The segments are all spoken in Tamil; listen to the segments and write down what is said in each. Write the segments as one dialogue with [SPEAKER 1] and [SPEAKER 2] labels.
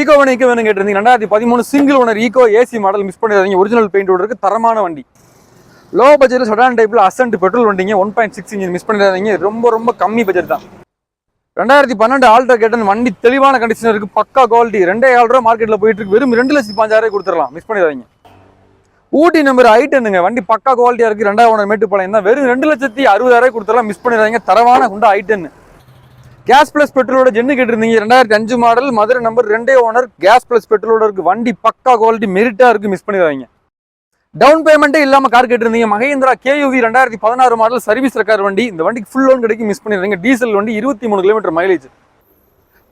[SPEAKER 1] ஈகோ வேணும் ஈகோ வேணும் கேட்டிருந்தீங்க. ரெண்டாயிரத்தி பதிமூணு single owner Eeco AC model miss பண்ணிடுறீங்க ஒரிஜினல் பெயிண்ட் இருக்கு. தரமான வண்டி. லோ பட்ஜெட்டில் சடான் டைப்பில் அசன்ட் பெட்ரோல் வண்டிங்க. One point six engine miss பண்ணிடாதீங்க. ரொம்ப ரொம்ப கம்மி பட்ஜெட் தான். ரெண்டாயிரத்தி பன்னெண்டு ஆல்ட்ரா கேட்டன் வண்டி தெளிவான கண்டிஷன் இருக்கு. பக்கா குவாலிட்டி ரெண்டே ஆள் ரூபா மார்க்கெட்டில் போயிட்டு இருக்கு. வெறும் ரெண்டு லட்சத்தி பாஞ்சாயிரம் கொடுத்துடலாம். மிஸ் பண்ணிடாதீங்க. ஊட்டி நம்பர் ஐட்டனுங்க வண்டி பக்கா குவாலிட்டியாக இருக்குது ரெண்டாயிரம் ஓனர் மேட்டுப்பாளையம் தான். வெறும் ரெண்டு லட்சத்தி அறுபதாயிரம் கொடுத்துடலாம். மிஸ் பண்ணிடாதீங்க. தரவான குண்டா ஐட்டன்னு கேஸ் பிளஸ் பெட்ரோலோட ஜென்னு கேட்டிருந்தீங்க. ரெண்டாயிரத்தி அஞ்சு மாடல் மதுரை நம்பர் ரெண்டே ஓனர் கேஸ் பிளஸ் பெட்ரோலோட இருக்கு. வண்டி பக்கா குவாலிட்டி மெரிட்டா இருக்கு. மிஸ் பண்ணிடாதீங்க. டவுன் பேமெண்ட்டே இல்லாமல் கார் கேட்டிருந்தீங்க. மகேந்திரா கேயூவி ரெண்டாயிரத்தி பதினாறு மாடல் சர்வீஸ் ரெக்கார் வண்டி. இந்த வண்டிக்கு ஃபுல் லோன் கிடைக்கும். மிஸ் பண்ணிடுறீங்க டீசல் வண்டி இருபத்தி மூணு கிலோமீட்டர் மைலேஜ்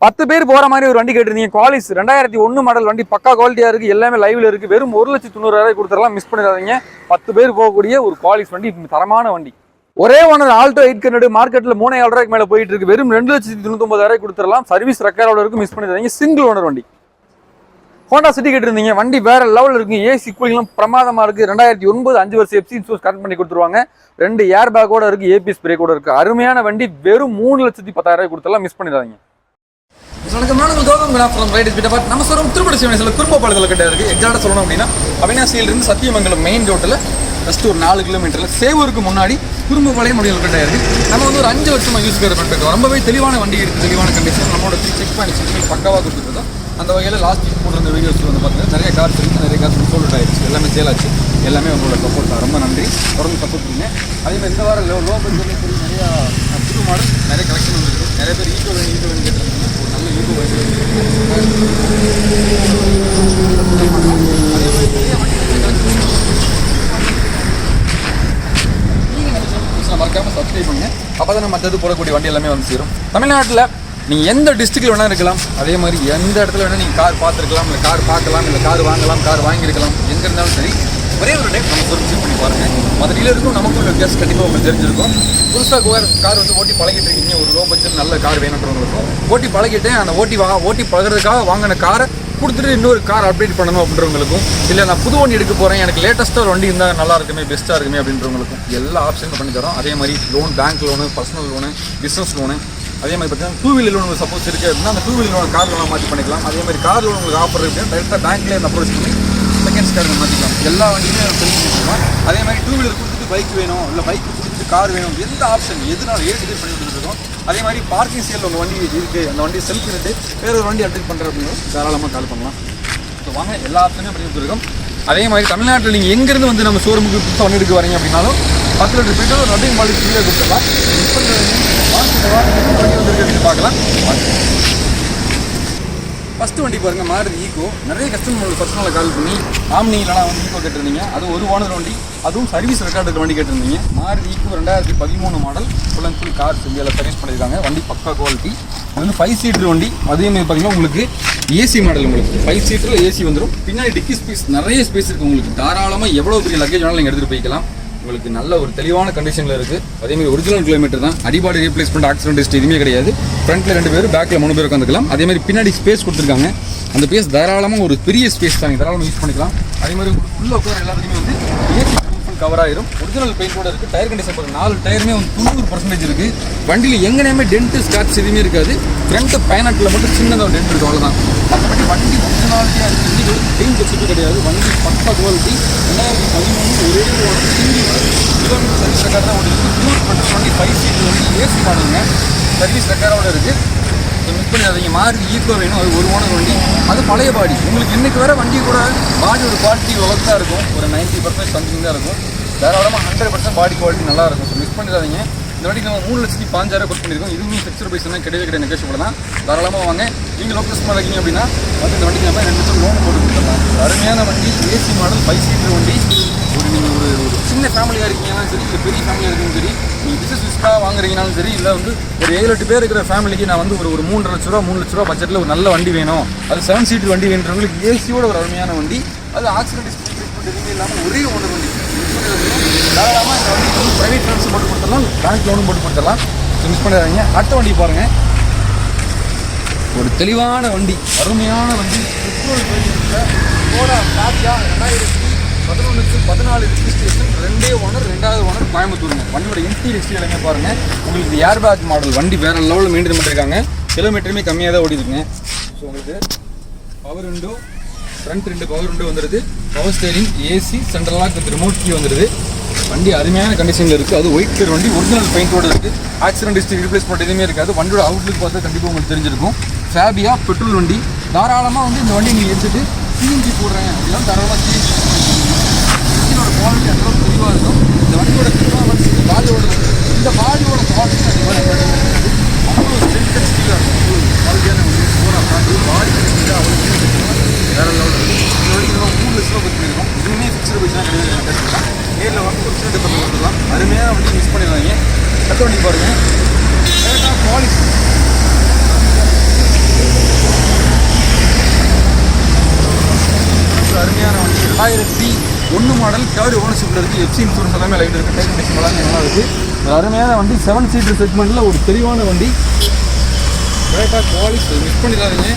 [SPEAKER 1] பத்து பேர் போகிற மாதிரி ஒரு வண்டி கேட்டிருந்தீங்க. குவாலிஸ் ரெண்டாயிரத்தி ஒன்று மாடல் வண்டி பக்கா குவாலிட்டியாக இருக்குது எல்லாமே லைவில் இருக்குது வெறும் ஒரு லட்சத்தி தொண்ணூறாயிரம் கொடுத்துடலாம். மிஸ் பண்ணிடாதீங்க. பத்து பேர் போகக்கூடிய ஒரு குவாலிஸ் வண்டி. தரமான வண்டி. ஒரே ஓனர் ஆல்டோ எயிட் ஹண்ட்ரட் மார்க்கெட்டில் மூணு ஏழு ரூபாய்க்கு மேலே போயிட்டு இருக்கு. வெறும் ரெண்டு லட்சத்தி தொண்ணூத்தொன்பதாயிரம் கொடுத்துடலாம். சர்வீஸ் ரெக்கார்டோட இருக்கும். மிஸ் பண்ணிடாதீங்க. சிங்கிள் ஓனர் வண்டி. ஹோண்டா சிட்டி கேட்டிருந்தீங்க. வண்டி வேற லெவலில் இருக்கு. ஏசி கூலிங்லாம் பிரமாதமாக இருக்கு. ரெண்டாயிரத்தி ஒன்பது அஞ்சு வருஷம் எஃப்சி இன்சூரன்ஸ் கரெக்ட் பண்ணி கொடுத்துருவாங்க. ரெண்டு ஏர் பேக்கோட இருக்கு. ஏபிஎஸ் பிரேக்கோட இருக்கு. அருமையான வண்டி. வெறும் மூணு லட்சத்தி பத்தாயிரம் ரூபாய் கொடுத்தலாம் மிஸ் பண்ணிடாதீங்க. வணக்கம். நாங்கள் உங்கள் கௌதம். குணா ரைட் பிட்ட பார்த்து நம்ம சொல்கிறோம் திருப்பதி சிவனேசில் குடும்ப பாடல்கள் கிட்ட இருக்குது எக்ஸாக்டாக சொல்லணும் அப்படின்னா அவினாசியிலிருந்து சத்தியமங்கலம் மெயின் ரோட்டில் ஜஸ்ட் ஒரு நாலு கிலோமீட்டரில் சேவூருக்கு முன்னாடி குறும்பபாளையம் முடியல் கிட்ட இருக்கு. நம்ம வந்து ஒரு அஞ்சு வருஷமாக யூஸ் பண்ணிட்டு பண்ணிருக்கோம் ரொம்பவே தெளிவான வண்டி இருக்குது தெளிவான கண்டிஷன் நம்மளோட செக் பண்ணி செக் பக்காவாக கொடுத்துருக்கோம் அந்த வகையில் லாஸ்ட் வீக் போட்டிருந்த வீடியோஸ் வந்து பார்த்தீங்கன்னா நிறைய கார்ஸ் இருக்குது நிறைய கார்ஸ் சோல்ட் ஆயிடுச்சு. எல்லாமே சேல் ஆச்சு. எல்லாமே உங்களோட சப்போர்ட் தான். ரொம்ப நன்றி. தொடர்ந்து சப்போர்ட் பண்ணுங்க. அதே மாதிரி இந்த வாரம் லோ லோ பட்ஜெட்லேயும் சரி நிறையா புது மாடல் நிறைய கலெக்ஷன் வந்துருக்கு. நிறைய பேர் ஈகோ வேணும் ஈகோ வேணும் கேட்டிருக்காங்க ஒரு நல்ல ஈகோ வேணும் அப்போ தான் நம்ம மற்றது போடக்கூடிய வண்டி எல்லாமே வந்து சேரும். தமிழ்நாட்டில் நீங்கள் எந்த டிஸ்ட்ரிக்டில் வேணால் இருக்கலாம். அதே மாதிரி எந்த இடத்துல வேணால் நீங்கள் கார் பார்த்துருக்கலாம் இல்லை கார் பார்க்கலாம் இல்லை கார் வாங்கலாம் கார் வாங்கியிருக்கலாம். எங்கே இருந்தாலும் சரி ஒரே ஒரு டைம் நம்ம சொல்லி செக் பண்ணி பாருங்கள் மற்ற டீலருக்கும் நமக்கும் உள்ள வித்தியாசம் கண்டிப்பாக உங்களுக்கு தெரிஞ்சிருக்கும். புதுசாக கார் கார் வந்து ஓட்டி பழகிட்டு இருக்கீங்க. ஒரு லோ பட்ஜெட் நல்ல கார் வேணுன்றவங்களுக்கும். ஓட்டி பழகிட்டேன். அந்த ஓட்டி வா ஓட்டி பழகிறதுக்காக வாங்கின காரை கொடுத்துட்டு இன்னொரு கார் அப்டேட் பண்ணணும் அப்படின்றவங்களுக்கும் இல்லை நான் புது வண்டி எடுக்க போகிறேன் எனக்கு லேட்டஸ்ட்டாக ஒரு வண்டி இருந்தால் நல்லா இருக்குமே பெஸ்ட்டாக இருக்குமே அப்படின்றவங்களுக்கும் எல்லா ஆப்ஷனும் பண்ணி தரோம். அதே மாதிரி loan bank loan personal loan business loan அதே மாதிரி பார்த்தீங்கன்னா டூ வீலர் லோன் சப்போஸ் இருக்குது அப்படின்னா அந்த டூ வீலர் லோன் கார் லோனாக மாற்றி பண்ணிக்கலாம். அதே மாதிரி கார் லோன் உங்களுக்கு ஆஃபர் இருக்குது டேரெக்டாக பேங்க்லேயே அப்ரோச் பண்ணி செகண்ட்ஸ் கார்டு மாற்றிக்கலாம் எல்லா வண்டியுமே அதே மாதிரி டூ வீலர் கொடுத்துட்டு பைக் வேணும் இல்லை பைக் கார் வேணும் எந்த ஆப்ஷன் எதுனாலும் ஏ டிசைட் பண்ணி கொடுத்துருக்கோம் அதே மாதிரி பார்க்கிங் சேல் உங்கள் வண்டி இருக்குது அந்த வண்டியை செல் பண்ணிட்டு வேற ஒரு வண்டி அப்டேட் பண்ணுற அப்படின்னு தாராளமாக கால் பண்ணலாம். ஸோ வாங்க எல்லா ஆப்ஷனும் பண்ணி கொடுத்துருக்கோம். அதே மாதிரி தமிழ்நாட்டில் நீங்கள் எங்கேருந்து வந்து நம்ம ஷோரூமுக்கு புதுசாக வண்டி எடுக்க வரீங்க அப்படின்னாலும் பத்து லிட்டர் பெட்ரோல் ஒரு ரன்னிங் மாடல் ஃப்ரீயாக கொடுத்துடலாம். வண்டி வந்துருக்கு பார்க்கலாம். ஃபஸ்ட்டு வண்டி பாருங்கள் மாறுது ஈகோ. நிறைய கஸ்டமர் ஃபஸ்ட் கால் பண்ணி ஆம்னி இல்லைனா வந்து ஈகோ கேட்டிருந்தீங்க. அது ஒரு ஓனர் வண்டி அதுவும் சர்வீஸ் ரெக்கார்டு இருக்கிற வண்டி கேட்டிருந்தீங்க. மாறுது ஈகோ ரெண்டாயிரத்தி பதிமூணு model full and full car இந்தியாவில் சர்வீஸ் பண்ணியிருக்காங்க. வண்டி பக்கா குவாலிட்டி அது வந்து ஃபைவ் சீட்டர் வண்டி. அதே மாதிரி பார்த்தீங்கன்னா உங்களுக்கு ஏசி மாடல் உங்களுக்கு. ஃபைவ் சீட்டரில் ஏசி வந்துடும் பின்னாடி டிக்கி ஸ்பேஸ் நிறைய ஸ்பேஸ் இருக்குது உங்களுக்கு. தாராளமாக எவ்வளோ பெரிய லக்கேஜ் வேணாலும் நீங்கள் எடுத்துகிட்டு போய்க்கலாம். உங்களுக்கு நல்ல ஒரு தெளிவான கண்டிஷனில் இருக்குது அதே மாதிரி ஒரிஜினல் கிலோமீட்டர் தான். அடிபாடி ரீப்ளேஸ்மெண்ட் ஆக்சிடென்ட் ஹிஸ்ட்ரி எதுவுமே கிடையாது. ஃப்ரண்ட்டில் ரெண்டு பேர் பேக்கில் மூணு பேர் உட்காந்துக்கலாம் அதே மாதிரி பின்னாடி ஸ்பேஸ் கொடுத்துருக்காங்க. அந்த ஸ்பேஸ் தாராளமாக ஒரு பெரிய ஸ்பேஸ் தான் தாராளமாக யூஸ் பண்ணிக்கலாம். அதே மாதிரி உள்ள உட்கார எல்லாத்துலேயுமே வந்து ஏசி கவர் ஆயிரும். ஒரிஜினல் பெயிண்டோட இருக்கு. டயர் கண்டிஷன் பாருங்க. நாலு டயருமே வந்து தொண்ணூறு பர்சன்டேஜ் இருக்கு. வண்டியில் எங்கேயுமே டென்ட் ஸ்கிராச் எதுவுமே இருக்காது. ஃப்ரண்ட் பயணத்தில் மட்டும் சின்னதாக ஒரு டென்ட் இருக்கும் அவ்வளோதான் மற்றபடி வண்டி ஒரிஜினாலிட்டியாக இருக்குது பெயிண்ட் வச்சுட்டு கிடையாது. வண்டி பக்கா குவாலிட்டி ரெண்டாயிரத்தி பதிமூணு ஒரே ஒரு சிங்கிள் கிலோமீட்டர் சர்வீஸ் ரெக்கார்டாக தான் இருக்குது இன்னொரு பண்ணுற வண்டி ஃபைவ் சீட் வந்து ஏசி மாடலுங்க சர்வீஸ் ரெக்கார்டோட அதை மிஸ் பண்ணிடாதீங்க மாறுதி ஈக்கோ வேணும். அது ஒரு ஓனர் வண்டி. அது பழைய பாடி உங்களுக்கு இன்னைக்கு வர வண்டி கூட பாடி ஒரு குவாலிட்டி ஒர்க் தான் இருக்கும். ஒரு நைன்ட்டி பர்சன்ட் சம்திங் தான் இருக்கும். தாராளமாக ஹண்ட்ரட் பர்சன்ட் பாடி குவாலிட்டி நல்லா இருக்கும். ஸோ மிஸ் பண்ணிடாதீங்க. இந்த வண்டிக்கு நம்ம மூணு லட்சத்தி பாஞ்சாயிரம் கொஸ்ட் பண்ணியிருக்கோம். இதுவுமே ஃபிக்ஸர் பைஸ் தான். கிடையவே கிடையாது. நெகோஷியபிள் தான் தாராளமாக வாங்க. நீங்கள் லோக்கல் இருக்கீங்க அப்படின்னா வந்து இந்த வண்டிக்கு நம்ம ரெண்டு லட்சம் லோன் போட்டு கொடுத்துடலாம். அருமையான வண்டி ஏசி மாடல் ஃபைவ் சீட்டர் வண்டி. ஒரு நீங்கள் ஒரு சின்ன ஃபேமிலியாக இருக்கீங்கனாலும் சரி இல்லை பெரிய ஃபேமிலியாக இருக்கீங்க சரி நீங்கள் பிஸ்னஸ் ரிஸ்க்காக வாங்குறீங்கனாலும் சரி இல்லை வந்து ஒரு ஏழு எட்டு பேர் இருக்கிற ஃபேமிலிக்கு நான் வந்து ஒரு ஒரு மூன்று லட்ச ரூபா மூணு லட்ச ரூபா பட்ஜெட்டில் ஒரு நல்ல வண்டி வேணும். அது செவன் சீட் வண்டி வேணுன்றவங்களுக்கு ஏசியோட ஒரு அருமையான வண்டி. அது ஆக்சிடென்ட் எதுவுமே இல்லாமல் ஒரே ஒன்று வண்டி. தாராளமாக இந்த வண்டி வந்து ப்ரைவேட் லோன்ஸ் போட்டு கொடுத்துடலாம் பேங்க் லோனும் போட்டு கொடுத்துடலாம். மிஸ் பண்ணிடாதீங்க. அடுத்த வண்டி பாருங்கள் ஒரு தெளிவான வண்டி அருமையான வண்டி. பெட்ரோல் ஓடா டாபியா ரெண்டாயிரத்தி பதினொன்றுக்கு பதினாலு ரிஜிஸ்ட்ரேஷன் ரெண்டே ஓனர் ரெண்டாவது ஓனர் கோயம்புத்தூருங்க. வண்டியோட இன்டீரியர் எக்ஸ்டி எல்லாமே பாருங்கள் உங்களுக்கு ஏர் பேக் மாடல் வண்டி வேறு லெவலில் மெயின்டைன் பண்ணியிருக்காங்க கிலோமீட்டருமே கம்மியாக தான் ஓடி ஸோ உங்களுக்கு பவர் விண்டோ ஃப்ரண்ட் ரெண்டு பவர் விண்டோ வந்துடுது power steering AC central lock with remote key வந்துடுது வண்டி அருமையான கண்டிஷனில் இருக்குது அது ஒயிட் கலர் வண்டி ஒரிஜினல் பெயிண்டோட இருக்குது ஆக்சிடென்ட் ஹிஸ்ட்ரி ரீப்ளேஸ் பண்ண எதுவுமே இருக்காது. வண்டியோட அவுட்லுக் பார்த்தா கண்டிப்பாக உங்களுக்கு தெரிஞ்சிருக்கும். ஃபேபியா பெட்ரோல் வண்டி. தாராளமாக வந்து இந்த வண்டி நீங்கள் எடுத்துகிட்டு சிஎன்ஜி போடுறேன். அப்படின்னா தாராளமாக சிஎன்ஜி இன்ஜினோட தெளிவாக இருக்கும் இந்த வண்டியோட பெர்ஃபார்மன்ஸ் இந்த பாடியோட இந்த பாடியோட குவாலிட்டி அதிகமாக அவ்வளோ ஸ்ட்ரென்த் அண்ட் ஸ்டீலாக இருக்கும் குவாலிட்டியான வண்டி சூப்பராக பாடி பாடி கண்டிப்பாக அவ்வளோ வேற லெவலில் இருக்கும் இந்த வண்டிக்கு நம்ம மூணு லட்சம் பற்றி இருக்கும் இதுவுமே ஃபிக்ஸ்டு பைஸ்லாம் கிடையாது எனக்கு கண்டிப்பாக நேரில் வந்து ஒரு சின்ன பண்ணி கொடுத்துடலாம் அருமையான வண்டி மிஸ் பண்ணிடுறாங்க அடுத்த வண்டி பாருங்கள் கரெக்டாக குவாலிட்டி அருமையான வண்டி ரெண்டாயிரத்தி ஒன்று மாடல் தேர்ட் ஓனர்ஷிப்பில் இருக்குது எஃப்சி இன்சூரன்ஸ் எல்லாமே லைட் இருக்குது டைம் கண்டிஷன் எல்லாமே நல்லா இருக்குது ஒரு அருமையான வண்டி செவன் சீட்டர் செக்மெண்ட்டில் ஒரு தெளிவான வண்டி. கிரேட்டாக குவாலிட்டி மிஸ் பண்ணிடாதீங்க.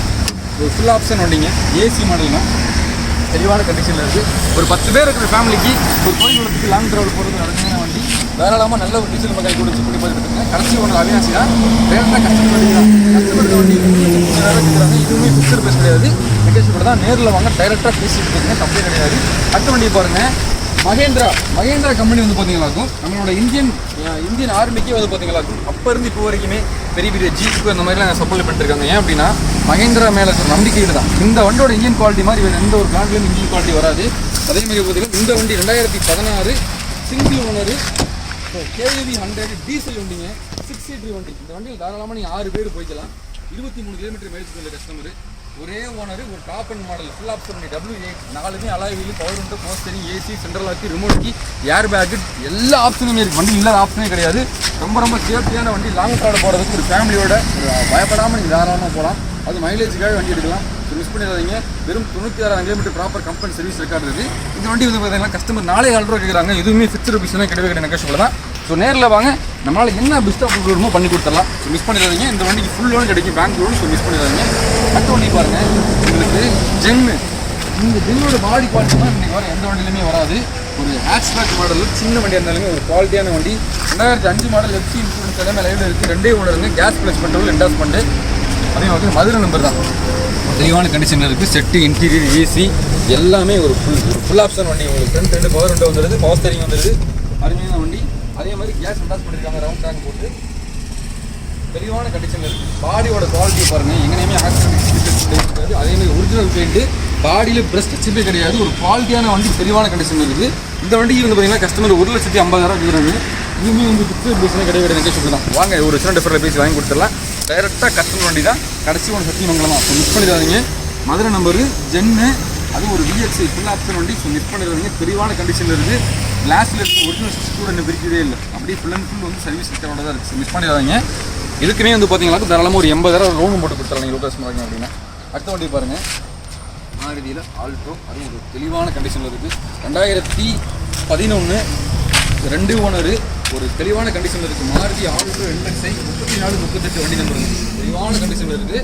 [SPEAKER 1] ஒரு ஃபுல் ஆப்ஷன் வண்டிங்க. ஏசி மாடல்னா தெளிவான கண்டிஷனில் இருக்குது ஒரு பத்து பேர் இருக்கிற ஃபேமிலிக்கு ஒரு கோயில் குளத்துக்கு லாங் ட்ராவல் போகிறது அருமையான வண்டி. தாராளமாக நல்ல ஒரு டீசல் மக்கள் கொடுத்து பண்ணி போயிருக்காங்க கடைசி ஒன்று அவினாசி தான் ரேட்டாக கஷ்டப்பட்டு வண்டி இருக்கிறாங்க இதுவுமே ஃபிக்ஸர் பேஸ் கிடையாது. நெகோஷியபிள் தான். நேரில் வாங்க டைரெக்டாக பேசிட்டு இருக்கீங்க. கம்பெனி கிடையாது. அடுத்த வண்டி பாருங்கள் மகேந்திரா. மகேந்திரா கம்பெனி வந்து பார்த்தீங்களாக்கும் நம்மளோட இந்தியன் இந்தியன் ஆர்மிக்கே வந்து பார்த்தீங்களாக்கும் அப்போ இருந்து இப்போ வரைக்குமே பெரிய பெரிய ஜீப்புக்கு அந்த மாதிரிலாம் சப்ளை பண்ணிருக்காங்க ஏன் அப்படின்னா மகேந்திரா மேலே இருக்கிற நம்பிக்கையில் தான். இந்த வண்டியோட இன்ஜின் குவாலிட்டி மாதிரி வேறு எந்த ஒரு பிராண்ட்லேயும் இன்ஜின் குவாலிட்டி வராது. அதே மாதிரி பார்த்தீங்கன்னா இந்த வண்டி ரெண்டாயிரத்தி பதினாறு single owner KV hundred diesel வண்டிங்க சிக்ஸ் சீட்ரு வண்டி. இந்த வண்டியில் தாராளமாக நீங்கள் ஆறு பேர் போய்க்கலாம். இருபத்தி மூணு கிலோமீட்டர் மைலேஜ் உள்ள கஸ்டமர் ஒரே ஓனர் ஒரு top end model full option பண்ணி டபிள்யூ எயிட் நாலுமே அலாய் பவர் உண்டு போஸ்டரிங் ஏசி சென்ட்ரல் ஆக்கி ரிமோட் கி ஏர் பேக்கு எல்லா ஆப்ஷனுமே இருக்குது வண்டி இல்லாத ஆப்ஷனே கிடையாது. ரொம்ப ரொம்ப சேஃப்டியான வண்டி லாங் ட்ராவல் போகிறதுக்கு ஒரு ஃபேமிலியோட பயப்படாமல் நீங்கள் தாராளமாக போகலாம் அது மைலேஜுக்காக வண்டி எடுக்கலாம். மிஸ் பண்ணிடாதீங்க. வெறும் தொண்ணூற்றி ஆறாயிரம் kilometre proper company service record இருக்குது இந்த வண்டி வந்து பார்த்தீங்கன்னா கஸ்டமர் நாளை ஆள் ரூபா கேட்குறாங்க எதுவுமே ஃபிக்ஸ்டு ருபீஸ்லாம் கிடையவே கிடையாது. நெகோஷியபிள் தான் ஸோ நேரில் வாங்க. நம்மளால் என்ன பெஸ்ட்டாக கொடுக்கணுமோ பண்ணி கொடுத்துடலாம். ஸோ மிஸ் பண்ணிடாதீங்க. இந்த வண்டிக்கு ஃபுல் லோன் கிடைக்கும். பேங்க் லோன் ஸோ மிஸ் பண்ணிடாதீங்க. அடுத்த வண்டி பாருங்கள் உங்களுக்கு ஜென்னு இந்த ஜென்னோட பாடி குவாலிட்டி தான் இன்றைக்கி வர எந்த வண்டியிலுமே வராது. ஒரு ஹேட்ச்பேக் மாடல் சின்ன வண்டியாக இருந்தாலுமே ஒரு குவாலிட்டியான வண்டி. ரெண்டாயிரத்தி அஞ்சு மாடல் எஃப்சி இன்சூரன்ஸ் எல்லாமே லைவில் இருக்குது ரெண்டே ஓனருங்க கேஸ் ப்ளஸ் பண்ணுறது என்டாஸ் பண்ணு அதே மாதிரி மதுரை நம்பர் தான். தெளிவான கண்டிஷனில் இருக்குது செட்டு இன்டீரியர் ஏசி எல்லாமே ஒரு ஃபுல் ஒரு ஃபுல் ஆப்ஷன் வண்டி. உங்களுக்கு ஃப்ரண்ட் ரெண்டு பவர் ரெண்டு வந்துடுது பவர் ஸ்டேரிங் வந்துடுது அருமையான வண்டி. அதே மாதிரி கேஸ் அட்டாச் பண்ணியிருக்காங்க ரவுண்ட் டேங்க் போட்டு. தெளிவான கண்டிஷனில் இருக்குது பாடியோட குவாலிட்டி பாருங்கள் எங்கேயுமே ஆக்சிடென்ட் அதே மாதிரி ஒரிஜினல் பெயிண்ட்டு பாடியில் பிரஸ்ட் சிப்பே கிடையாது. ஒரு குவாலிட்டியான வண்டி தெளிவான கண்டிஷன் இருக்குது இந்த வண்டிக்கு வந்து பார்த்தீங்கன்னா கஸ்டமர் ஒரு லட்சத்தி ஐம்பதாயிரம் கொடுக்குறாங்க இதுவுமே வந்து பிக்சர் பேஸ்லாம் கிடையாது. கிடையாது நெகோஷியபிள் தான் வாங்க ஒரு சின்ன டிஃபரில் பேசி வாங்கி கொடுத்துடலாம். டைரெக்டாக கஸ்டமர் வண்டி தான். கடைசி ஒன்று சத்தியமங்கலம். ஸோ மிஸ் பண்ணிடாதீங்க. மதுரை நம்பரு ஜென்னு அது ஒரு விஎக்ஸ்ஐ ஃபுல் ஆப்ஷன் வண்டி. ஸோ மிஸ் பண்ணிடாதீங்க. தெளிவான கண்டிஷனில் இருக்குது கிளாஸில் இருக்க. ஒரிஜினல் சிக்ஸ் கூட பிரிக்கவே இல்லை. அப்படியே ஃபுல் அண்ட் ஃபுல் வந்து சர்வீஸ் ரெக்கார்டோட தான் இருக்குது மிஸ் பண்ணிடாதீங்க. இதுக்குமே வந்து பார்த்தீங்கன்னா தாராளமாக ஒரு எண்பதாயிரம் லோன் போட்டு கொடுத்துறாங்க நீங்கள் லோக்கஸ் பண்ணுறீங்க அப்படின்னா. அடுத்த வண்டி பாருங்கள் மாருதியில் ஆல்ட்ரோ அது ஒரு தெளிவான கண்டிஷனில் இருக்குது ரெண்டாயிரத்தி பதினொன்று ரெண்டு ஓனரு ஒரு தெளிவான கண்டிஷனில் இருக்குது மாருதி ஆல்டோ எல்எக்ஸ்ஐ முப்பத்தி நாலு முப்பத்தெட்டு வண்டி நம்பர் தெளிவான கண்டிஷனில் இருக்குது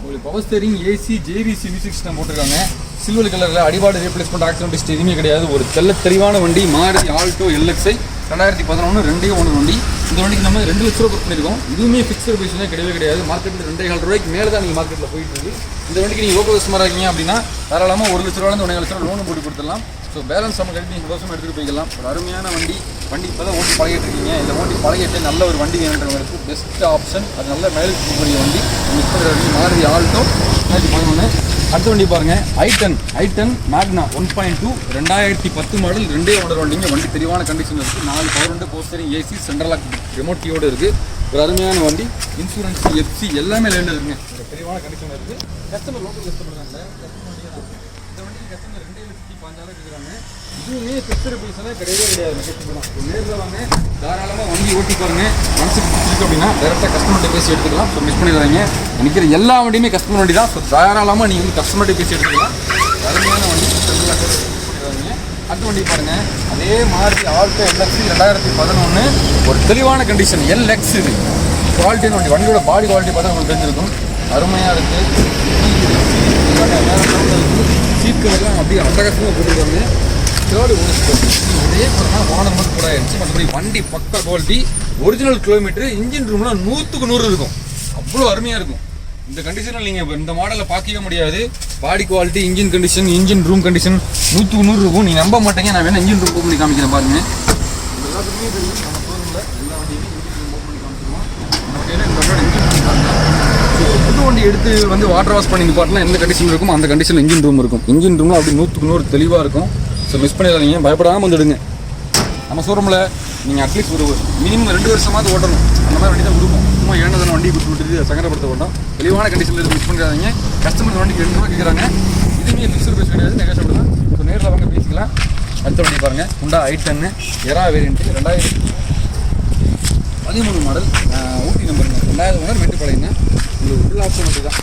[SPEAKER 1] உங்களுக்கு power steering AC JVC music system போட்டிருக்காங்க. சில்வர் கலரில் அடிபாடு ரீப்ளேஸ்மெண்ட் ஆக்சிடென்ட் எதுவுமே கிடையாது. ஒரு தெல்ல தெளிவான வண்டி மாருதி ஆல்டோ எல்எக்ஸ்ஐ ரெண்டாயிரத்தி பதினொன்று ரெண்டே ஒன்று வண்டி. இந்த வண்டிக்கு நம்ம ரெண்டு லட்ச ரூபா கொடுத்து பண்ணியிருக்கோம் இதுவுமே ஃபிக்ஸட் ப்ரைஸ்லாம் கிடையவே கிடையாது. மார்க்கெட்டில் ரெண்டே கால் ரூபாய்க்கு மேலே தான் நீங்கள் மார்க்கெட்டில் போயிட்டு இருக்கு. இந்த வண்டிக்கு நீங்கள் லோக்கல் கஸ்டமராக இருக்கீங்க அப்படின்னா தாராளமாக ஒரு லட்ச ரூபாலேருந்து ஒன்றே லட்ச ரூபா லோன் போட்டு கொடுத்துடலாம். ஸோ பேலன்ஸ் நம்ம கட்டி நீங்கள் கோசம் எடுத்துகிட்டு போய்க்கலாம். ஒரு அருமையான வண்டி. வண்டி இப்போ தான் ஓட்டி பழகிட்டு இருக்கீங்க இந்த ஓட்டி பழகிட்டு நல்ல ஒரு வண்டி வேணுன்றவங்களுக்கு பெஸ்ட் ஆப்ஷன் அது நல்ல மைலேஜ் கொடுக்கக்கூடிய வண்டி. முப்பது வண்டி மாறுதி ஆல்டோ ரெண்டாயிரத்தி பதினொன்று அடுத்த வண்டி பாருங்கள் i ten i ten Magna one point two ரெண்டாயிரத்தி பத்து மாடல் ரெண்டே ஓடர் வண்டிங்க. வண்டி தெளிவான கண்டிஷன் இருக்குது நாலு பவர் ரெண்டு போஸ்டரிங் ஏசி சென்ட்ரலாக லாக் ரிமோட் இருக்குது ஒரு அருமையான வண்டி. இன்சூரன்ஸ் எஃப்சி எல்லாமே லேண்ட் இருக்குங்க. தெளிவான கண்டிஷன் இருக்குது கஸ்டமர் லோக்கல் கஸ்டமர் தான் கஸ்டமர் வண்டி தான் இந்த வண்டிக்கு கஸ்டமர் ரெண்டே லட்சத்தி கேட்குறாங்க இதுவுமே ஃபிக்ஸடு பைசெல்லாம் கிடையவே கிடையாது. நெகட்டிவ் தான் நேரில் வாங்க. தாராளமாக வண்டி ஓட்டி பாருங்க. மனசுக்கு பிடிச்சிருக்கு அப்படின்னா டேரெக்டாக கஸ்டமர்கிட்ட பேசி எடுத்துக்கலாம். ஸோ மிஸ் பண்ணிடுறாங்க நிற்கிற எல்லா வண்டியுமே கஸ்டமர் வண்டி தான். ஸோ தாராளமாக நீங்கள் வந்து கஸ்டமர்கிட்ட பேசி எடுத்துக்கலாம். அருமையான வண்டி. சென்ட்ரல் பண்ணிடுறாங்க அடுத்த வண்டி பாருங்கள் அதே மாதிரி ஆல்டோ எல்எக்ஸி ரெண்டாயிரத்தி பதினொன்று ஒரு தெளிவான கண்டிஷன் எல்எக்ஸ் இது. குவாலிட்டியான வண்டி. வண்டியோட பாடி குவாலிட்டி பார்த்தா உங்களுக்கு தெரிஞ்சிருக்கும். அருமையாக இருக்குது சீட் அப்படியே அட்டகாசமாக போட்டுருக்காங்க. தேர்டு ஓனர் இதே பார்த்தா ஓனர் மட்டும் கூட ஆயிடுச்சு. மற்றபடி வண்டி பக்கா குவாலிட்டி ஒரிஜினல் கிலோமீட்டர் இன்ஜின் ரூம்லாம் நூற்றுக்கு நூறு இருக்கும். அவ்வளோ அருமையாக இருக்கும். இந்த கண்டிஷனில் நீங்கள் இந்த மாடலில் பார்க்கவே முடியாது. Body quality engine condition engine room condition நூற்றுக்கு நூறு இருக்கும். நீங்கள் நம்ப மாட்டேங்க. நான் வேணால் இன்ஜின் ரூம் பண்ணி காமிக்கிறேன் பாருங்க. எல்லாத்துக்குமே தெரியும் நம்ம ஷோரூமில் எல்லா வண்டியுமே இன்ஜின் ரூம் ஓப்பன் பண்ணி காமிச்சிருவோம் நம்ம கையில் இந்த வண்டியோட இன்ஜின் ரூம் பாருங்க ஸோ புது வண்டி எடுத்து வந்து வாட்டர் வாஷ் பண்ணி பாட்டினா எந்த கண்டிஷன் இருக்கும் அந்த கண்டிஷனில் இன்ஜின் ரூம் இருக்கும். இன்ஜின் ரூமில் அப்படி நூற்றுக்கு நூறு தெளிவாக இருக்கும். ஸோ மிஸ் பண்ணிடாதீங்க. பயப்படாமல் வந்துடுங்க. நம்ம ஷோரூமில் நீங்கள் அட்லீஸ்ட் ஒரு மினிமம் ரெண்டு வருஷமாவது ஓட்டணும். அந்த மாதிரி வண்டி தான் கொடுப்போம் சும்மா ஏனதான வண்டி கொடுத்து விட்டுட்டு சங்கடப்படுத்த வேண்டாம். தெளிவான கண்டிஷனில் இருந்து மிஸ் பண்ணிடாதீங்க. கஸ்டமர் வண்டிக்கு ரெண்டு ரூபா கேட்குறாங்க இதுவுமே ஃபிக்ஸ் பேச கிடையாது நெகோஷியபிள் தான். ஸோ நேரில் வாங்க பேசிக்கலாம். அடுத்த வண்டி பாருங்கள் ஹுண்டா ஐ டென்னு எரா வேரியன்ட்டு ரெண்டாயிரத்தி பதிமூணு மாடல் ஊட்டி நம்பருங்க ரெண்டாயிரம் ஓனர் மெட்டுப்பாளையம்னா உங்களுக்கு ஃபுல் ஆப்ஷன் வண்டி தான்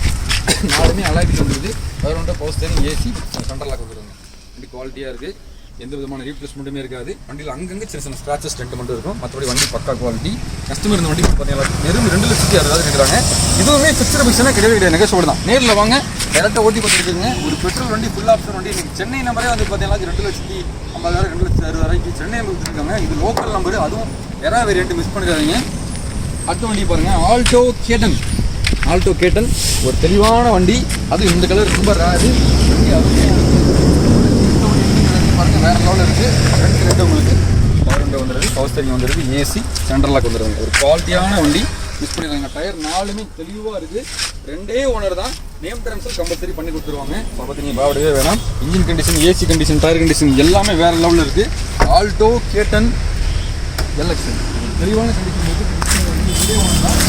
[SPEAKER 1] நாலுமே அலாய்ட்டு வந்துருது. பதினொன்று power steering AC central lock வந்துருங்க வண்டி குவாலிட்டியாக இருக்குது எந்த விதமான ரீப்ளேஸ்மெண்ட்டுமே இருக்காது. வண்டியில் அங்கங்கே சின்ன சின்ன ஸ்க்ராச்சஸ் ரெண்டு மட்டும் இருக்கும். மற்றபடி வண்டி பக்கா குவாலிட்டி கஸ்டமர் இந்த வண்டி பார்த்தீங்கன்னா நெருங்கி ரெண்டு லட்சத்தி அறுபதாவது கேட்குறாங்க. இதுவுமே ஃபிக்ஸ்டு பிக்ஸ்னா கிடையவே கிடையாது. நெகோஷியபிள் தான். நேரில் வாங்க. டேரெக்டாக ஓட்டி பார்த்துருக்குங்க ஒரு பெட்ரோல் வண்டி ஃபுல் ஆப்ஷன் வண்டி. இன்றைக்கி சென்னை நம்பரே வந்து பார்த்தீங்கன்னா ரெண்டு லட்சத்தி ஐம்பதாயிரம் ரெண்டு லட்சத்தி அறுபதாயிரம் சென்னை நம்பர் கொடுத்துருக்காங்க இது லோக்கல் நம்பர் அதுவும் எறா வேரியன்ட்டு மிஸ் பண்ணிடாதீங்க. அடுத்த வண்டி பாருங்க. ஆல்டோ கேட்டன் ஆல்டோ கேட்டன் ஒரு தெளிவான வண்டி. அது இந்த கலர் ரொம்ப ரேரு வண்டி வண்டி பாருங்க. வேற லெவலில் இருக்கு. ரெண்டு ரெண்டு உங்களுக்கு. பவர் ரெண்டு வந்துருது. பவர் ஸ்டேரிங் ஏசி சென்ட்ரலாக் வந்துடுவாங்க ஒரு குவாலிட்டியான வண்டி. மிஸ் பண்ணிடுறாங்க டயர் நாலுமே தெளிவாக இருக்கு. ரெண்டே ஓனர் தான். நேம் டிரான்ஸ்ஃபர் கம்பல்சரி பண்ணி கொடுத்துருவாங்க. இப்போ பார்த்தீங்க பாவடவே வேணாம். Engine condition AC condition tyre condition எல்லாமே வேற லெவலில் இருக்கு. ஆல்டோ கேட்டன் எல்எக்ஸன் தெளிவான கண்டிஷன் இதே ஒன்று தான்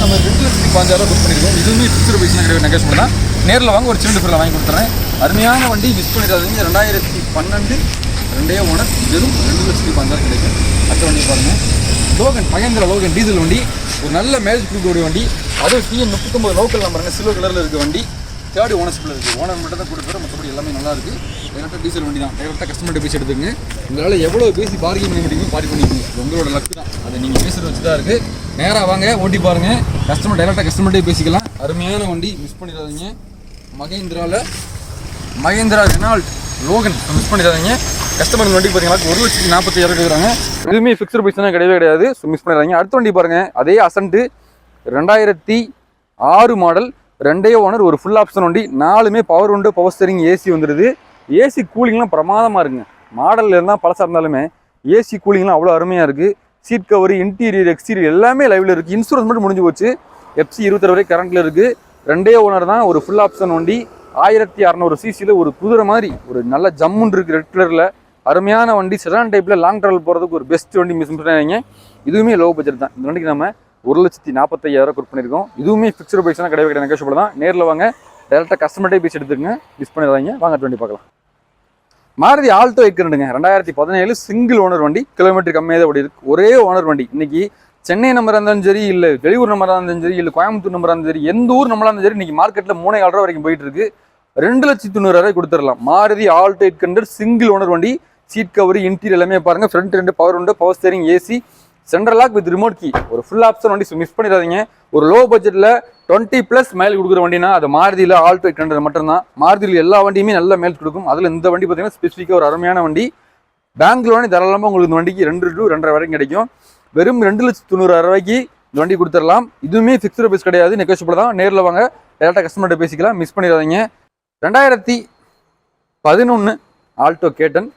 [SPEAKER 1] நம்ம ரெண்டு லட்சத்தி பாஞ்சாயிரம் புக் பண்ணியிருக்கோம் இதுவுமே ஃபிக்ஸ்டு பைஸ்லாம் கிடையாது நெகேஷன் தான் நேரில் வாங்க ஒரு சின்ன பேரில் வாங்கி கொடுத்துறேன் அருமையான வண்டி மிஸ் பண்ணிடாதீங்க ரெண்டாயிரத்தி பன்னெண்டு ரெண்டே ஓனர் வெறும் ரெண்டு லட்சத்தி பாஞ்சாயிரம் கிடைக்கும் அடுத்த வண்டி பாருங்கள் லோகன் மகேந்திரா லோகன் டீசல் வண்டி ஒரு நல்ல மேரேஜ் கொடுக்கக்கூடிய வண்டி அதுவும் டிஎன் முப்பத்தொம்பது லோக்கல் நம்பருங்க சில்வர் கலரில் இருக்க வண்டி. தேர்ட் ஓனர்ஷிப்பில் இருக்குது ஓனர் மட்டும் தான் கொடுக்குறோம் மற்றபடி எல்லாமே நல்லா இருக்குது டேரெக்டாக டீசல் வண்டி தான். டேரெக்டாக கஸ்டமர்கிட்ட பேசி எடுத்துங்க உங்களால் எவ்வளோ பேசி பார்க்கிங் பண்ண முடியுமோ பார்க் பண்ணிக்கோங்க. உங்களோட லக்கு தான். அதை நீங்கள் பேசுகிற வச்சு தான் இருக்குது நேராக வாங்க ஓட்டி பாருங்கள் கஸ்டமர் டேரெக்டாக கஸ்டமர்கிட்டே பேசிக்கலாம். அருமையான வண்டி மிஸ் பண்ணிடாதீங்க. மகேந்திராவில் மகேந்திரா ரெனால்ட் லோகன் மிஸ் பண்ணிடாதீங்க. கஸ்டமர் வண்டி பார்த்தீங்கன்னா ஒரு லட்சத்தி நாற்பத்தி ஏழு இருக்கிறாங்க எதுவுமே ஃபிக்ஸ்டு பைஸ்னா கிடையவே கிடையாது. ஸோ மிஸ் பண்ணிடுறாங்க அடுத்த வண்டி பாருங்கள் அதே அசண்ட்டு ரெண்டாயிரத்தி ஆறு மாடல் ரெண்டே ஓனர் ஒரு ஃபுல் ஆப்ஷன் வண்டி நாலுமே பவர் உண்டு பவர் ஸ்டரிங் ஏசி வந்துடுது ஏசி கூலிங்லாம் பிரமாதமாக இருக்குங்க. மாடலில் இருந்தால் பழசாக இருந்தாலுமே ஏசி கூலிங்லாம் அவ்வளோ அருமையாக இருக்குது சீட் கவர் இன்டீரியர் எக்ஸ்டீரியர் எல்லாமே லைவில் இருக்குது இன்சூரன்ஸ் மட்டும் முடிஞ்சு போச்சு. எஃப்சி இருபத்தாறு வரை கரண்ட்டில் இருக்குது ரெண்டே ஓனர் தான் ஒரு ஃபுல் ஆப்ஷன் வண்டி. ஆயிரத்தி அறநூறு சிசியில் ஒரு குதிரை மாதிரி ஒரு நல்ல ஜம்முன் இருக்குது ரெட் கலரில் அருமையான வண்டி செடான் டைப்பில் லாங் ட்ராவல் போகிறதுக்கு ஒரு பெஸ்ட் வண்டி மிஸ் பண்ணுறாங்க இதுவுமே லோ பட்ஜெட் தான். இந்த வண்டிக்கு நம்ம ஒரு லட்சத்தி நாற்பத்தையாயிரம் கொடுத்து பண்ணியிருக்கோம் இதுவுமே ஃபிக்ஸ்டு பைஸ்லாம் கிடையவே கிடையாது. நெகோஷியபிள் தான். நேரில் வாங்க. டேரெக்டாக கஸ்டமர்டே பீஸ் எடுத்துக்கங்க. மிஸ் பண்ணிடுறாங்க வாங்க டுவெண்ட்டி வண்டி பார்க்கலாம். மாருதி ஆல்டோ எக்கிறண்டுங்க ரெண்டாயிரத்தி பதினேழு சிங்கிள் ஓனர் வண்டி. கிலோமீட்டர் கம்மியாக தான் இருக்கு. ஒரே ஓனர் வண்டி. இன்னைக்கு சென்னை நம்பராக இருந்தாலும் சரி இல்லை வெளியூர் நம்பராக இருந்தாலும் சரி இல்லை கோயம்புத்தூர் நம்பராக இருந்தாலும் சரி எந்த ஊர் நம்பராக இருந்தாலும் சரி இன்னைக்கு மார்க்கெட்டில் மூணே ஆறு ரூபா வரைக்கும் போயிட்டு இருக்கு. ரெண்டு லட்சத்தி தொண்ணூறாயிரம் கொடுத்துடலாம். Maruti Alto eight hundred single owner வண்டி. சீட் கவர் இன்டீரியர் எல்லாமே பாருங்க. ஃப்ரண்ட் ரெண்டு பவர் உண்டு power steering AC central lock with remote key ஒரு ஃபுல் ஆப்ஷன் வண்டி மிஸ் பண்ணிடாதீங்க. ஒரு லோ பட்ஜெட்டில் டுவெண்ட்டி ப்ளஸ் மைல் கொடுக்குற வண்டினா அது மாருதியில் ஆல்டோ எயிட் ஹண்ட்ரட் மட்டும்தான். மாருதியில் எல்லா வண்டியுமே நல்ல மைல் கொடுக்கும். அதில் இந்த வண்டி பார்த்தீங்கன்னா ஸ்பெசிஃபிக்காக ஒரு அருமையான வண்டி. பேங்க் லோனே தாராளமாக உங்களுக்கு இந்த வண்டிக்கு ரெண்டு டு ரெண்டரை வரைக்கும் கிடைக்கும். வெறும் ரெண்டு லட்சத்து தொண்ணூறாயிரம் ரூபாய்க்கு இந்த வண்டி கொடுத்துடலாம். இதுவுமே ஃபிக்ஸ்டு பைஸ் கிடையாது நெகோஷியபிள் தான். நேரில் வாங்க. டேரெக்டாக கஸ்டமர்கிட்ட பேசிக்கலாம். மிஸ் பண்ணிடாதீங்க. ரெண்டாயிரத்தி பதினொன்று ஆல்டோ கேட்டன்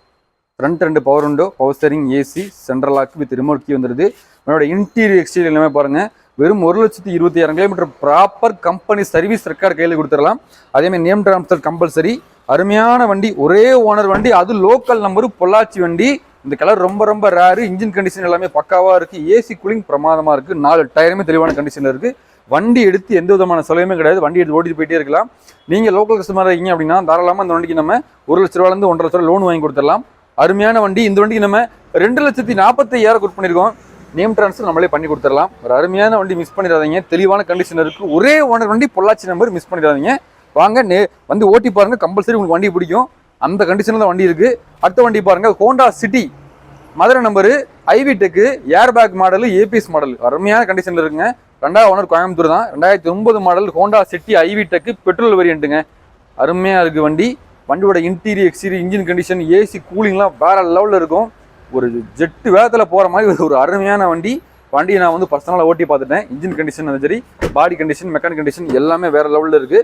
[SPEAKER 1] ஃப்ரண்ட் ரெண்டு பவர் உண்டோ power steering AC central lock with remote key வந்துடுது என்னோட இன்டீரியர் எக்ஸ்டீரியர் எல்லாமே பாருங்கள் வெறும் ஒரு லட்சத்தி இருபத்தி ஆயிரம் kilometre proper company service record கையில் கொடுத்துடலாம். அதேமாதிரி நேம் ட்ரான்ஸ்ஃபர் கம்பல்சரி அருமையான வண்டி ஒரே ஓனர் வண்டி அது லோக்கல் நம்பரு பொள்ளாச்சி வண்டி. இந்த கலர் ரொம்ப ரொம்ப ரேரு இன்ஜின் கண்டிஷன் எல்லாமே பக்காவாக இருக்குது ஏசி கூலிங் பிரமாதமாக இருக்குது நாலு டயருமே தெளிவான கண்டிஷனில் இருக்குது வண்டி எடுத்து எந்த விதமான செலவுமே கிடையாது. வண்டி எடுத்து ஓட்டிட்டு போயிட்டே இருக்கலாம். நீங்கள் லோக்கல் கஸ்டமராக இருக்கீங்க அப்படின்னா தாராளமாக இந்த வண்டிக்கு நம்ம ஒரு லட்ச ரூபாலேருந்து ஒன்றரை லட்ச ரூபா லோன் வாங்கி கொடுத்துடலாம். அருமையான வண்டி. இந்த வண்டிக்கு நம்ம ரெண்டு லட்சத்தி நாற்பத்தையாயிரம் கொடுத்து பண்ணியிருக்கோம். நேம் ட்ரான்ஸ்ஃபர் நம்மளே பண்ணி கொடுத்துடலாம். ஒரு அருமையான வண்டி மிஸ் பண்ணிடாதீங்க. தெளிவான கண்டிஷன் இருக்குது ஒரே ஓனர் வண்டி பொள்ளாச்சி நம்பர் மிஸ் பண்ணிடாதீங்க. வாங்க நே வந்து ஓட்டி பாருங்கள் கம்பல்சரி உங்களுக்கு வண்டி பிடிக்கும். அந்த கண்டிஷனில் தான் வண்டி இருக்குது அடுத்த வண்டி பாருங்கள் Honda City Madurai number IV tech air bag model ABS model அருமையான கண்டிஷனில் இருக்குங்க. ரெண்டாவது ஓனர் கோயம்புத்தூர் தான். ரெண்டாயிரத்தி ஒன்பது model Honda City IV tech petrol வேரியண்ட்டுங்க அருமையாக இருக்குது வண்டி. வண்டியோட interior exterior engine condition AC கூலிங்லாம் வேற லெவலில் இருக்கும். ஒரு ஜெட்டு வேகத்தில் போகிற மாதிரி ஒரு- ஒரு அருமையான வண்டி. வண்டியை நான் வந்து பர்சனலாக ஓட்டி பார்த்துட்டேன். இன்ஜின் கண்டிஷன் சரி பாடி கண்டிஷன் மெக்கானிக் கண்டிஷன் எல்லாமே வேறு லெவலில் இருக்குது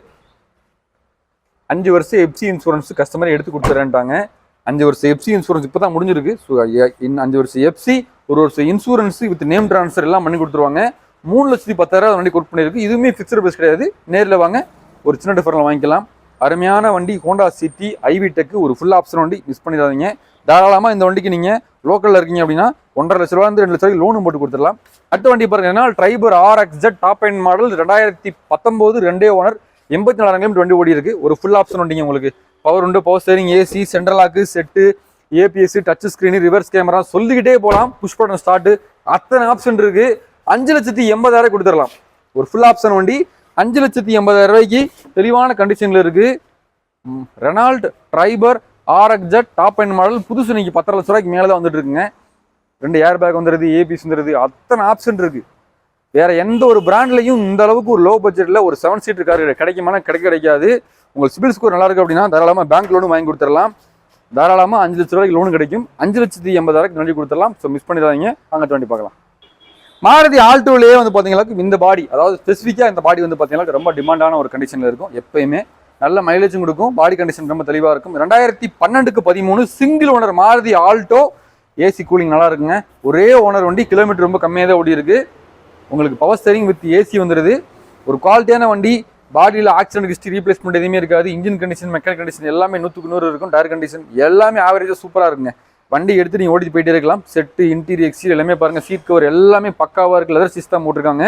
[SPEAKER 1] அஞ்சு வருஷம் எஃப்சி இன்சூரன்ஸ் கஸ்டமர் எடுத்து கொடுத்துறேன்ட்டாங்க. அஞ்சு வருஷம் எஃப்சி இன்சூரன்ஸ் இப்போ தான் முடிஞ்சிருக்கு. ஸோ அஞ்சு வருஷம் எஃப்சி ஒரு வருஷம் இன்சூரன்ஸ் வித் நேம் ட்ரான்ஸ்ஃபர் எல்லாம் பண்ணி கொடுத்துருவாங்க. மூணு லட்சத்தி பத்தாயிரம் வண்டி கொடுத்து பண்ணியிருக்கு. இதுவுமே ஃபிக்ஸ்டு பஸ் கிடையாது. நேரில் வாங்க. ஒரு சின்ன டிஃபரில் வாங்கிக்கலாம். அருமையான வண்டி ஹோண்டா சிட்டி ஐவி ஒரு ஃபுல் ஆப்ஷன் வண்டி மிஸ் பண்ணிடாதீங்க. தாராளமாக இந்த வண்டிக்கு நீங்கள் லோக்கலில் இருக்கீங்க அப்படின்னா ஒன்றரை லட்ச ரூபாய் வந்து ரெண்டு லட்ச ரூபாய் லோனும் போட்டு கொடுத்துடலாம். அடுத்த வண்டி பாருங்கன்னா Triber RX Z top end model ரெண்டாயிரத்தி பத்தொம்போது ரெண்டே ஓனர் எண்பத்தி நாலாயிரம் கிலோமீட்டர் வண்டி ஓடி இருக்கு. ஒரு ஃபுல் ஆப்ஷன் வண்டிங்க உங்களுக்கு. பவர் உண்டு power steering AC central lock set ABS touch screen reverse camera சொல்லிக்கிட்டே போகலாம் புஷ் பட்டன் ஸ்டார்ட் அத்தனை ஆப்ஷன் இருக்கு. அஞ்சு லட்சத்தி எண்பதாயிரம் கொடுத்துடலாம். ஒரு ஃபுல் ஆப்ஷன் வண்டி அஞ்சு லட்சத்தி எண்பதாயிரம் ரூபாய்க்கு தெளிவான கண்டிஷனில் இருக்குது Renault Triber RXZ top end model புதுசு இன்னைக்கு பத்தரை லட்ச ரூபாய்க்கு மேலே தான் வந்துட்டு இருக்குங்க ரெண்டு ஏர் பேக் வந்துடுது ஏபிஸ் வந்துடுது அத்தனை ஆப்ஷன் இருக்குது வேற எந்த ஒரு பிராண்ட்லையும் இந்த அளவுக்கு ஒரு லோ பட்ஜெட்டில் ஒரு செவன் சீட் கார் கிடைக்குமானா கிடைக்க கிடைக்காது. உங்கள் சிபில் ஸ்கோர் நல்லா இருக்கு அப்படின்னா தாராளமாக பேங்க் லோனும் வாங்கி கொடுத்துடலாம். தாராளமாக அஞ்சு லட்ச ரூபாய்க்கு லோன் கிடைக்கும். அஞ்சு லட்சத்தி எண்பதாயிரம் நன்றி கொடுத்துடலாம். ஸோ மிஸ் பண்ணிடாதீங்க. அங்கே வண்டி பார்க்கலாம். மாருதி ஆல்டோலேயே வந்து பார்த்தீங்கன்னா இந்த பாடி அதாவது ஸ்பெசிஃபிக்காக இந்த பாடி வந்து பார்த்தீங்கன்னா ரொம்ப டிமாண்டான ஒரு கண்டிஷனில் இருக்கும் எப்பயுமே. நல்ல மைலேஜும் கொடுக்கும் பாடி கண்டிஷன் ரொம்ப தெளிவாக இருக்கும். ரெண்டாயிரத்தி பன்னெண்டுக்கு பதிமூணு single owner Maruti Alto AC cooling நல்லா இருக்குங்க. ஒரே ஓனர் வண்டி கிலோமீட்டர் ரொம்ப கம்மியாக தான் ஓடி இருக்கு. உங்களுக்கு பவர் ஸ்டேரிங் வித் ஏசி வந்துடுது ஒரு குவாலிட்டியான வண்டி பாடியில் ஆக்சிடென்ட் ஹிஸ்ட்ரி ரீப்ளேஸ்மெண்ட் எதுவுமே இருக்காது. இன்ஜின் கண்டிஷன் மெக்கானிக் கண்டிஷன் எல்லாமே நூற்றுக்கு நூறு இருக்கும். டயர் கண்டிஷன் எல்லாமே ஆவரேஜாக சூப்பராக இருக்குங்க. வண்டி எடுத்து நீங்கள் ஓடிட்டு போயிட்டே இருக்கலாம். செட்டு இன்டீரியர் எக்ஸ்டீரியர் எல்லாமே பாருங்கள் சீட் கவர் எல்லாமே பக்காவாக இருக்குது லெதர் சிஸ்டம் போட்டிருக்காங்க.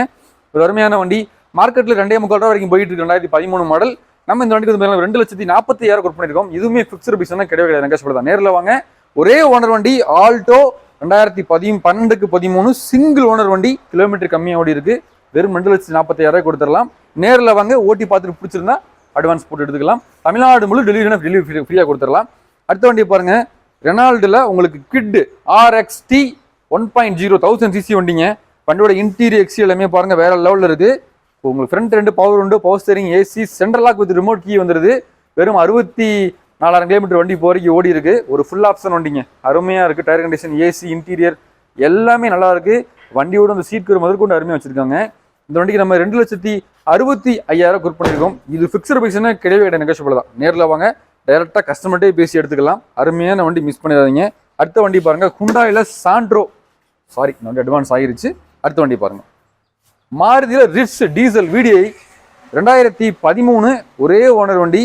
[SPEAKER 1] ஒரு அருமையான வண்டி. மார்க்கெட்டில் ரெண்டே முக்கால் ரூபா வரைக்கும் போயிட்டு இருக்கு. ரெண்டாயிரத்தி பதிமூணு மாடல் நம்ம இந்த வண்டிக்கு வந்து ரெண்டு லட்சத்தி நாற்பத்தி ஆயிரம் கொடுத்து பண்ணியிருக்கோம். இதுவுமே ஃபிக்ஸ்டு பிஸ்னா கிடையவே கிடையாது. நெகோஷியபிள் நேரில் வாங்க. ஒரே ஓனர் வண்டி ஆல்டோ ரெண்டாயிரத்தி பதி பன்னெண்டுக்கு பதிமூணு. சிங்கிள் ஓனர் வண்டி. கிலோமீட்டர் கம்மியாக ஓடி இருக்கு. வெறும் ரெண்டு லட்சத்தி நாற்பத்தாயிரம் கொடுத்துடலாம். நேரில் வாங்க. ஓட்டி பார்த்துட்டு பிடிச்சிருந்தா அட்வான்ஸ் போட்டு எடுத்துக்கலாம். தமிழ்நாடு முழு டெலிவரி டெலிவரி ஃப்ரீயாக கொடுத்துடலாம். அடுத்த வண்டி பாருங்கள் ரெனால்டில் உங்களுக்கு Kwid RXT one point zero thousand CC வண்டிங்க. வண்டியோட இன்டீரியர் எக்ஸி எல்லாமே பாருங்கள் வேறு லெவலில் இருக்குது உங்களுக்கு ஃப்ரண்ட் ரெண்டு பவர் உண்டு power steering AC central lock with remote key வந்துருது. வெறும் அறுபத்தி நாலாயிரம் கிலோமீட்டர் வண்டி போகிறக்கு ஓடி இருக்குது ஒரு ஃபுல் ஆப்ஷன் வண்டிங்க. அருமையாக இருக்குது டயர் கண்டிஷன் ஏசி இன்டீரியர் எல்லாமே நல்லா இருக்குது வண்டியோட அந்த சீட் கரு முதற்கொண்டு அருமையாக வச்சுருக்காங்க. இந்த வண்டிக்கு நம்ம ரெண்டு லட்சத்தி அறுபத்தி ஐயாயிரம் குட் பண்ணியிருக்கோம் இது ஃபிக்ஸ்டு பிரைஸ்னா கிடையவே கிடையாது நெகோஷியபிள் தான். நேரில் வாங்க. டைரெக்டாக கஸ்டமர்கிட்டே பேசி எடுத்துக்கலாம். அருமையான வண்டி மிஸ் பண்ணிடாதீங்க. அடுத்த வண்டி பாருங்கள் குண்டாயில் சாண்ட்ரோ சாரி வண்டி அட்வான்ஸ் ஆகிருச்சு. அடுத்த வண்டி பாருங்கள் மாருதியில் ரிட்ஸ் டீசல் விடிஐ ரெண்டாயிரத்தி பதிமூணு ஒரே ஓனர் வண்டி.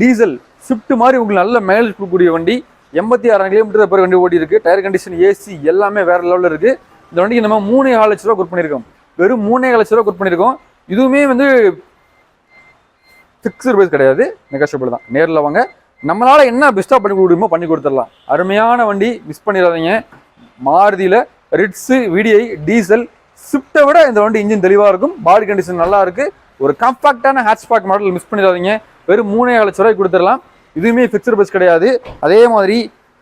[SPEAKER 1] டீசல் ஸ்விஃப்ட் மாதிரி உங்களுக்கு நல்ல மைலேஜ் கொடுக்கக்கூடிய வண்டி. எண்பத்தி ஆறாயிரம் கிலோமீட்டர் பிறகு வண்டி ஓடி இருக்குது டயர் கண்டிஷன் ஏசி எல்லாமே வேறு லெவலில் இருக்குது இந்த வண்டிக்கு நம்ம மூணே ஆறு லட்ச ரூபா கொடுத்து பண்ணியிருக்கோம் வெறும் மூணே லட்ச ரூபா கொடுத்து பண்ணியிருக்கோம் இதுவுமே வந்து ஃபிக்ஸ்டு ப்ரைஸ் கிடையாது. நெகோஷியபிள் தான். நேரில் வாங்க. நம்மளால் என்ன பெஸ்ட்டாக பண்ணி கொடுக்குமோ பண்ணி கொடுத்துடலாம். அருமையான வண்டி மிஸ் பண்ணிடாதீங்க. மாருதியில் ரிட்ஸு விடிஐ டீசல் ஸ்விஃப்ட்டை விட இந்த வண்டி இன்ஜின் தெளிவாக இருக்கும். பாடி கண்டிஷன் நல்லா இருக்குது ஒரு கம்பாக்டான ஹேட்ச்பேக் மாடல் மிஸ் பண்ணிடாதீங்க. வெறும் மூணே லட்ச ரூபாய்க்கு கொடுத்துடலாம். இதுவுமே ஃபிக்ஸ்டு பஸ் கிடையாது. அதே மாதிரி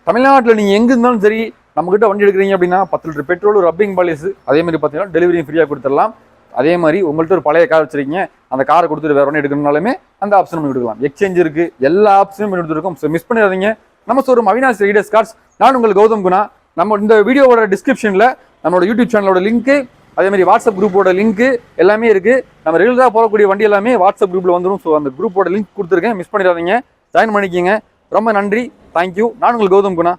[SPEAKER 1] தமிழ்நாட்டில் நீங்கள் எங்கே இருந்தாலும் சரி நம்மக்கிட்ட வண்டி எடுக்கிறீங்க அப்படின்னா பத்து லிட்டர் பெட்ரோல் ரப்பிங் பாலிஸ் அதே மாதிரி பார்த்தீங்கன்னா டெலிவரியும் ஃப்ரீயாக கொடுத்துடலாம். அதே மாதிரி உங்கள்கிட்ட ஒரு பழைய கார் வச்சிருக்கீங்க அந்த காரை கொடுத்துட்டு வேற ஒன்று எடுக்கணும்னாலுமே அந்த ஆப்ஷன் நம்ம கொடுக்கலாம் எக்ஸ்சேஞ்ச் இருக்கு. எல்லா ஆப்ஷனும் எடுத்துருக்கோம். கொடுத்துருக்கோம் ஸோ மிஸ் பண்ணிடாதீங்க. நம்ம சொல்லும் அவினாஷ் ரீடர்ஸ் கார்ஸ் நான் உங்கள் கௌதம் குணா. நம்ம இந்த வீடியோவோட டிஸ்கிரிப்ஷனில் நம்மளோட யூடியூப் சேனலோட லிங்க்கு அதே மாதிரி வாட்ஸ்அப் குரூப்போட லிங்க் எல்லாமே இருக்கு. நம்ம ரெகுலராக போகக்கூடிய வண்டி எல்லாமே வாட்ஸ்அப் குரூப்பில் வந்துடும் ஸோ அந்த குரூப்போட லிங்க் கொடுத்துருக்கேன். மிஸ் பண்ணிடாதீங்க. ஜாயின் பண்ணிக்கிங்க. ரொம்ப நன்றி. தேங்க்யூ நான் உங்கள் கௌதம் குணா.